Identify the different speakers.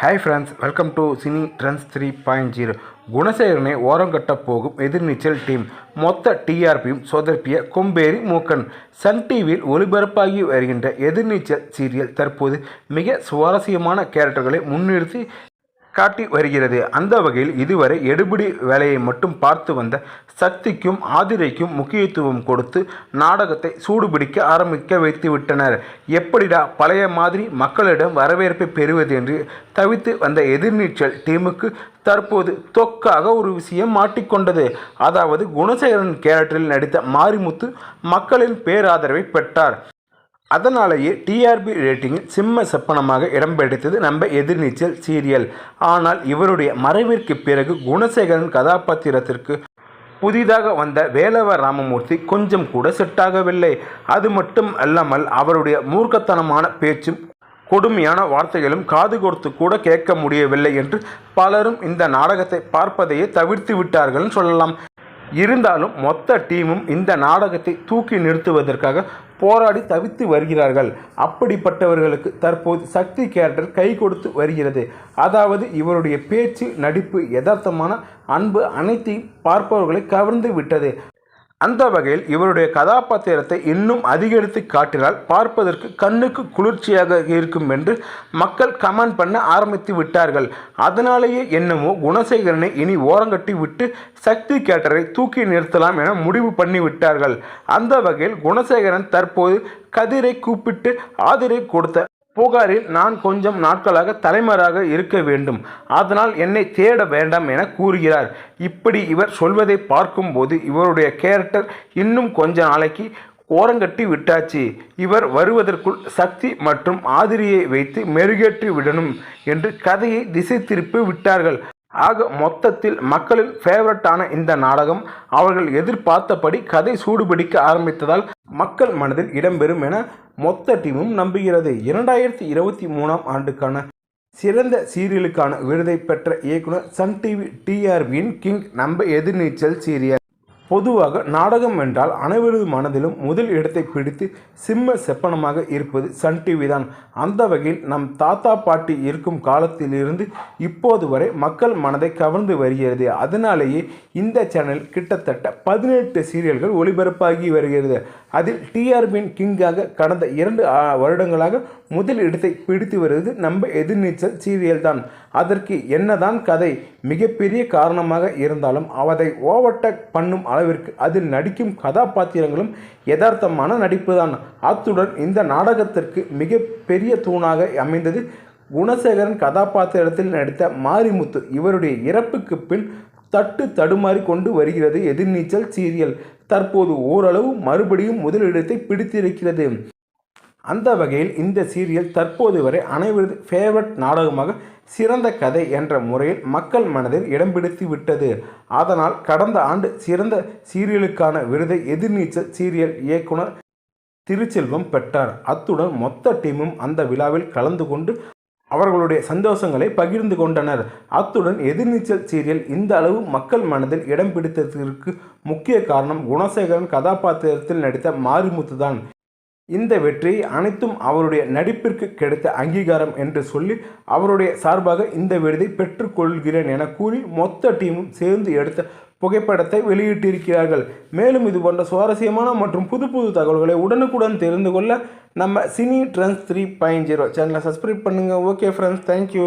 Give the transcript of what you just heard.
Speaker 1: Hi friends welcome to cine trends three point zero குணசேகரனை ஓரங்கட்டப் போகும் Ethirneechal team. மொத்த டிஆர்பியும் சொதப்பிய கொம்பேரி மூக்கன். Sun டிவியில் ஒளிபரப்பாகி வருகின்ற எதிர்நீச்சல் சீரியல் தற்போது மிக சுவாரஸ்யமான கேரக்டர்களை முன்னிறுத்தி காட்டி வருகிறது. அந்த வகையில் இதுவரை எடுபிடி வேலையை மட்டும் பார்த்து வந்த சக்திக்கும் ஆதிரைக்கும் முக்கியத்துவம் கொடுத்து நாடகத்தை சூடுபிடிக்க ஆரம்பிக்க வைத்து விட்டனர். எப்படிடா பழைய மாதிரி மக்களிடம் வரவேற்பை பெறுவது என்று தவித்து வந்த எதிர்நீச்சல் டீமுக்கு தற்போது தொக்காக ஒரு விஷயம் மாட்டிக்கொண்டது. அதாவது குணசேகரன் கேரக்டரில் நடித்த மாரிமுத்து மக்களின் பேராதரவை பெற்றார். அதனாலேயே டிஆர்பி ரேட்டிங்கில் சிம்ம செப்பனமாக இடம்பெடுத்தது நம்ம எதிர்நீச்சல் சீரியல். ஆனால் இவருடைய மறைவிற்கு பிறகு குணசேகரன் கதாபாத்திரத்திற்கு புதிதாக வந்த வேலவ ராமமூர்த்தி கொஞ்சம் கூட செட்டாகவில்லை அது மட்டும் அல்லாமல் அவருடைய மூர்க்கத்தனமான பேச்சும் கொடுமையான வார்த்தைகளும் காது கொடுத்து கூட கேட்க முடியவில்லை என்று பலரும் இந்த நாடகத்தை பார்ப்பதையே தவிர்த்து விட்டார்கள் சொல்லலாம். இருந்தாலும் மொத்த டீமும் இந்த நாடகத்தை தூக்கி நிறுத்துவதற்காக போராடி தவித்து வருகிறார்கள். அப்படிப்பட்டவர்களுக்கு தற்போது சக்தி கேரக்டர் கை கொடுத்து வருகிறது. அதாவது இவருடைய பேச்சு நடிப்பு யதார்த்தமான அன்பு அனைத்தையும் பார்ப்பவர்களை கவர்ந்து விட்டது. அந்த வகையில் இவருடைய கதாபாத்திரத்தை இன்னும் அதிகரித்து காட்டினால் பார்ப்பதற்கு கண்ணுக்கு குளிர்ச்சியாக இருக்கும் என்று மக்கள் கமெண்ட் பண்ண ஆரம்பித்து விட்டார்கள். அதனாலேயே என்னமோ குணசேகரனை இனி ஓரங்கட்டி விட்டு சக்தி கேட்டரை தூக்கி நிறுத்தலாம் என முடிவு பண்ணி விட்டார்கள். அந்த வகையில் குணசேகரன் தற்போது கதிரை கூப்பிட்டு ஆதிரை கொடுத்த புகாரில் நான் கொஞ்சம் நாட்களாக தலைமறாக இருக்க வேண்டும். அதனால் என்னை தேட வேண்டாம் என கூறுகிறார். இப்படி இவர் சொல்வதை பார்க்கும்போது இவருடைய கேரக்டர் இன்னும் கொஞ்ச நாளைக்கு ஓரங்கட்டி விட்டாச்சு. இவர் வருவதற்குள் சக்தி மற்றும் ஆதிரியை வைத்து மெருகேற்றி விடணும் என்று கதையை திசை திருப்பி விட்டார்கள். ஆக மொத்தத்தில் மக்களின் ஃபேவரட்டான இந்த நாடகம் அவர்கள் எதிர்பார்த்தபடி கதை சூடுபிடிக்க ஆரம்பித்ததால் மக்கள் மனதில் இடம்பெறும் என மொத்த டீமும் நம்புகிறது. இரண்டாயிரத்தி இருபத்தி மூணாம் ஆண்டுக்கான சிறந்த சீரியலுக்கான விருதை பெற்ற இயக்குனர் சன் டிவி டிஆர்பியின் கிங் நம்ப எதிர்நீச்சல் சீரியல். பொதுவாக நாடகம் என்றால் அனைவரது மனதிலும் முதல் இடத்தை பிடித்து சிம்ம செப்பனமாக இருப்பது சன் டிவி தான். அந்த வகையில் நம் தாத்தா பாட்டி இருக்கும் காலத்திலிருந்து இப்போது வரை மக்கள் மனதை கவர்ந்து வருகிறது. அதனாலேயே இந்த சேனல் கிட்டத்தட்ட பதினெட்டு சீரியல்கள் ஒளிபரப்பாகி வருகிறது. அதில் டிஆர்பியின் கிங்காக கடந்த இரண்டு வருடங்களாக முதல் இடத்தை பிடித்து வருவது நம்ம எதிர்நீச்சல் சீரியல் தான். அதற்கு என்னதான் கதை மிகப்பெரிய காரணமாக இருந்தாலும் அவதை ஓவர்டேக் பண்ணும் அளவிற்கு அதில் நடிக்கும் கதாபாத்திரங்களும் யதார்த்தமான நடிப்பு தான். அத்துடன் இந்த நாடகத்திற்கு மிகப்பெரிய தூணாக அமைந்தது குணசேகரன் கதாபாத்திரத்தில் நடித்த மாரிமுத்து. இவருடைய இறப்புக்கு பின் தட்டு தடுமாறி கொண்டு வருகிறது எதிர்நீச்சல் சீரியல். தற்போது ஓரளவு மறுபடியும் முதலிடத்தை பிடித்திருக்கிறது. அந்த வகையில் இந்த சீரியல் தற்போது வரை அனைவரது ஃபேவரட் நாடகமாக சிறந்த கதை என்ற முறையில் மக்கள் மனதில் இடம் பிடித்து விட்டது. அதனால் கடந்த ஆண்டு சிறந்த சீரியலுக்கான விருதை எதிர்நீச்சல் சீரியல் இயக்குனர் திருச்செல்வம் பெற்றார். அத்துடன் மொத்த டீமும் அந்த விழாவில் கலந்து கொண்டு அவர்களுடைய சந்தோஷங்களை பகிர்ந்து கொண்டனர். அத்துடன் எதிர்நீச்சல் சீரியல் இந்த அளவு மக்கள் மனதில் இடம் பிடித்ததற்கு முக்கிய காரணம் குணசேகரன் கதாபாத்திரத்தில் நடித்த மாரிமுத்து தான் இந்த வெற்றி அனைத்தும் அவருடைய நடிப்பிற்கு கிடைத்த அங்கீகாரம் என்று சொல்லி அவருடைய சார்பாக இந்த விருதை பெற்றுக்கொள்கிறேன் என கூறி மொத்த டீமும் சேர்ந்து எடுத்த புகைப்படத்தை வெளியிட்டிருக்கிறார்கள். மேலும் இது போன்ற சுவாரஸ்யமான மற்றும் புது புது தகவல்களை உடனுக்குடன் தெரிந்து கொள்ள நம்ம cine trends three point zero சேனலை சப்ஸ்கிரைப் பண்ணுங்கள் ஓகே ஃப்ரெண்ட்ஸ் தேங்க்யூ